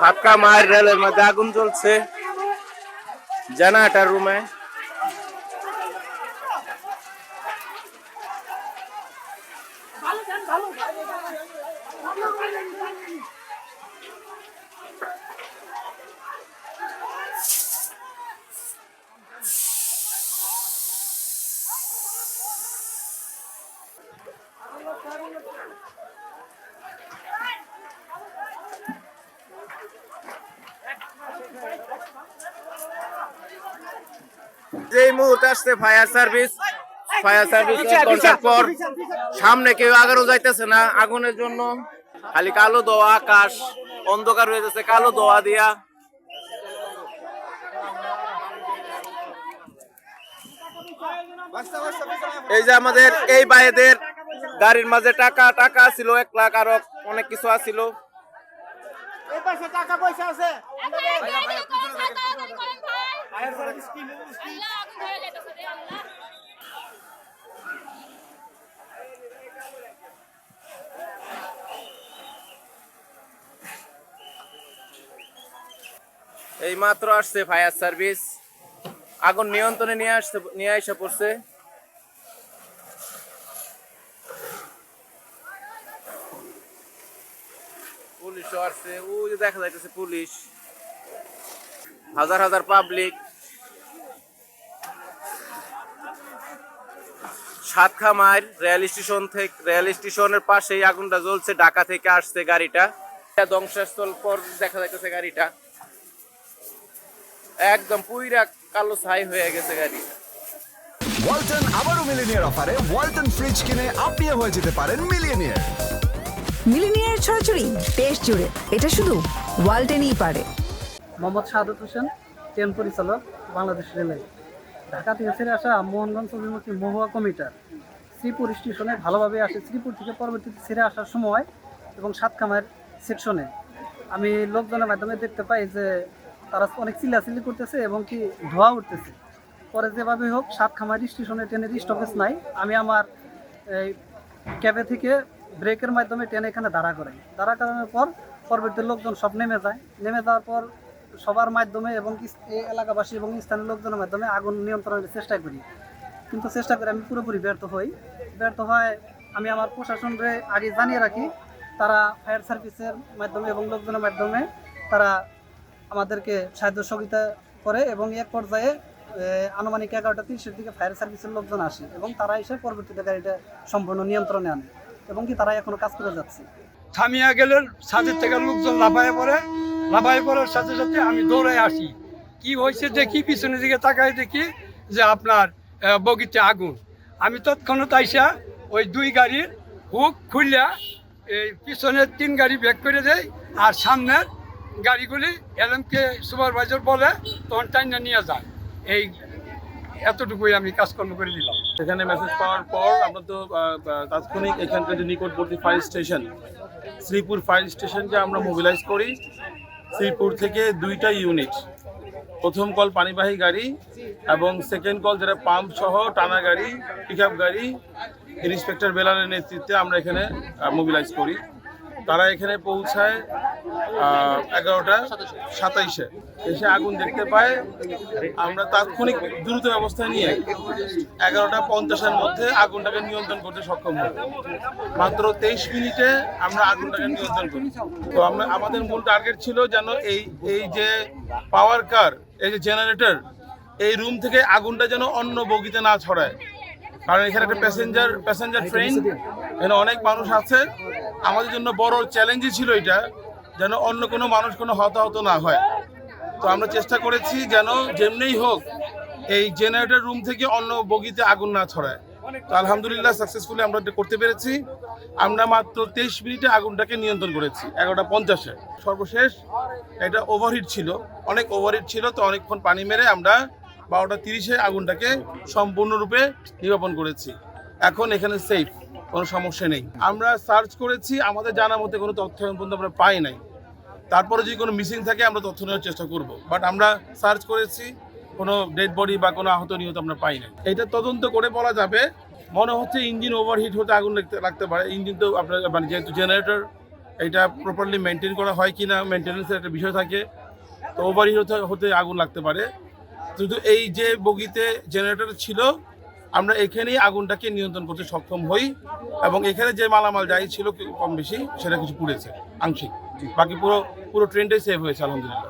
ফাঁকা মায়ের রেলের মধ্যে আগুন জ্বলছে। জেনারেটার রুমে। যেই মুহূর্তে আসছে ফায়ার সার্ভিস ফায়ার সার্ভিস এক ঘণ্টার পর সামনে কেউ আগারও যাইতেছে না আগুনের জন্য। খালি কালো দোয়া আকাশ অন্ধকার হয়ে যাচ্ছে কালো দোয়া দিয়া। এই যে আমাদের এই ভাইদের গাড়ির মাঝে টাকা টাকা ছিল এক লাখ আরও অনেক কিছু আছিল। এই মাত্র আসছে ফায়ার সার্ভিস। আগুন নিয়ন্ত্রণে নিয়ে আসতে নিয়ে আসা পড়ছে। পুলিশও আসছে। ওই দেখা যাইতেছে পুলিশ। হাজার হাজার পাবলিক সাতখামার রেল স্টেশন থেকে রেল স্টেশনের পাশেই আগুনটা জ্বলছে ঢাকা থেকে আসছে গাড়িটা। এটা ধ্বংসস্থল পর দেখা যাইতেছে গাড়িটা। একদম পুইরা কালো ছাই হয়ে গেছে গাড়ি। ওয়ালটন আবারও মিলিনিয়ার অফারে ওয়ালটন ফ্রিজ কিনে আপনিও হয়ে যেতে পারেন মিলিয়নিয়ার। মিলিনিয়ার ছড়াছড়ি দেশ জুড়ে। এটা শুধু ওয়ালটেনই পারে। মোহাম্মদ শাহাদত হোসেন, ট্রেন পরিচালক, বাংলাদেশ রেলওয়ে। ঢাকা থেকে ছেড়ে আসা মোহনগঞ্জ অভিমুখী মহুয়া কমিটার, শ্রীপুর স্টেশনে ভালোভাবে আসে শ্রীপুর থেকে পরবর্তীতে ছেড়ে আসার সময় এবং সাতখামার সেকশনে। আমি লোকজনের মাধ্যমে দেখতে পাই যে তারা অনেক চিল্লাচিল্লি করতেছে এবং কি ধোয়া উঠতেছে। পরে যেভাবে হোক সাতখামার স্টেশনে ট্রেনের স্টপেজ নাই। আমি আমার এই ক্যাবে থেকে ব্রেকের মাধ্যমে ট্রেন এখানে দাঁড়া করাই। দাঁড়া করানোর পর পরবর্তী লোকজন সব নেমে যায়। নেমে যাওয়ার পর সবার মাধ্যমে এবং এই এলাকাবাসী এবং স্থানীয় লোকজনের মাধ্যমে আগুন নিয়ন্ত্রণের চেষ্টা করি। কিন্তু চেষ্টা করে আমি পুরোপুরি ব্যর্থ হই। ব্যর্থ হয় আমি আমার প্রশাসনকে আগে জানিয়ে রাখি, তারা ফায়ার সার্ভিসের মাধ্যমে এবং লোকজনের মাধ্যমে তারা আমাদেরকে সাহায্য সহযোগিতা করে এবং এক পর্যায়ে আনুমানিক এগারোটা তিরিশের দিকে ফায়ার সার্ভিসের লোকজন আসে এবং তারা এসে পরবর্তীতে গাড়িটা সম্পূর্ণ নিয়ন্ত্রণে আনে এবং কি তারা এখনও কাজ করে যাচ্ছে। থামিয়া গেলেন ছাদের থেকে লোকজন লাফায় পড়ে লাফায় পড়ার সাথে সাথে আমি দৌড়ে আসি। কি হয়েছে দেখি, পিছনের দিকে তাকাই দেখি যে আপনার বগিতে আগুন। আমি তৎক্ষণাৎ আইসা ওই দুই গাড়ির হুক খুললা এই পিছনের তিন গাড়ি ব্যাক করে দেয় আর সামনের গাড়িগুলি এলএমকে সুপারভাইজার বলে তখন টাইনা নিয়ে যায়। এই এতটুকুই আমি কাজকর্ম করে দিলাম সেখানে মেসেজ পাওয়ার পর আমরা তো তাৎক্ষণিক এখানকার যে নিকটবর্তী ফায়ার স্টেশন শ্রীপুর ফায়ার স্টেশনকে আমরা মোবিলাইজ করি। শ্রীপুর থেকে দুইটা ইউনিট প্রথম কল পানিবাহী গাড়ি এবং সেকেন্ড কল যেটা পাম্প সহ টানা গাড়ি পিক গাড়ি ইন্সপেক্টর বেলানের নেতৃত্বে আমরা এখানে মোবিলাইজ করি। তারা এখানে পৌঁছায় এগারোটা, সাতাইশে। এসে আগুন দেখতে পায়। আমরা তাৎক্ষণিক দ্রুত ব্যবস্থা নিয়ে এগারোটা পঞ্চাশের মধ্যে আগুনটাকে নিয়ন্ত্রণ করতে সক্ষম হই মাত্র তেইশ মিনিটে আমরা আগুনটাকে নিয়ন্ত্রণ করি তো আমরা, আমাদের মূল টার্গেট ছিল যেন এই এই যে পাওয়ার কার, এই যে জেনারেটর, এই রুম থেকে আগুনটা যেন অন্য বগিতে না ছড়ায়। কারণ এখানে একটা প্যাসেঞ্জার প্যাসেঞ্জার ট্রেন, এখানে অনেক মানুষ আছে। আমাদের জন্য বড় চ্যালেঞ্জই ছিল এটা যেন অন্য কোনো মানুষ কোনো হতাহত না হয়। তো আমরা চেষ্টা করেছি যেন যেমনিই হোক এই জেনারেটর রুম থেকে অন্য বগিতে আগুন না ছড়ায়। তো আলহামদুলিল্লাহ সাকসেসফুলি আমরা করতে পেরেছি। আমরা মাত্র তেইশ মিনিটে আগুনটাকে নিয়ন্ত্রণ করেছি, এগারোটা পঞ্চাশে। সর্বশেষ এটা ওভারহিট ছিল। অনেক ওভারহিট ছিল, তো অনেকক্ষণ পানি মেরে আমরা বারোটা তিরিশে আগুনটাকে সম্পূর্ণরূপে নিরাপন করেছি। এখন এখানে সেফ কোনো সমস্যা নেই। আমরা সার্চ করেছি, আমাদের জানা মতে কোনো তথ্য এখন পর্যন্ত আমরা পাই নাই। তারপরে যদি কোনো মিসিং থাকে, আমরা তথ্য নেওয়ার চেষ্টা করব। বাট আমরা সার্চ করেছি, কোনো ডেড বডি বা কোনো আহত নিহত আমরা পাই না এটা তদন্ত করে বলা যাবে। মনে হচ্ছে ইঞ্জিন ওভারহিট হতে আগুন লাগতে পারে। ইঞ্জিন তো আপনার মানে যেহেতু জেনারেটর এটা প্রপারলি মেনটেন করা হয় কি না মেনটেন্যান্সের একটা বিষয় থাকে। তো ওভারহিট হতে হতে আগুন লাগতে পারে। শুধু এই যে বগিতে জেনারেটর ছিল, আমরা এখানেই আগুনটাকে নিয়ন্ত্রণ করতে সক্ষম হই। এবং এখানে যে মালামাল যাই ছিল, কম বেশি, সেটা কিছু পুড়েছে, আংশিক। বাকি পুরো পুরো ট্রেনটাই সেভ হয়েছে আলহামদুলিল্লাহ।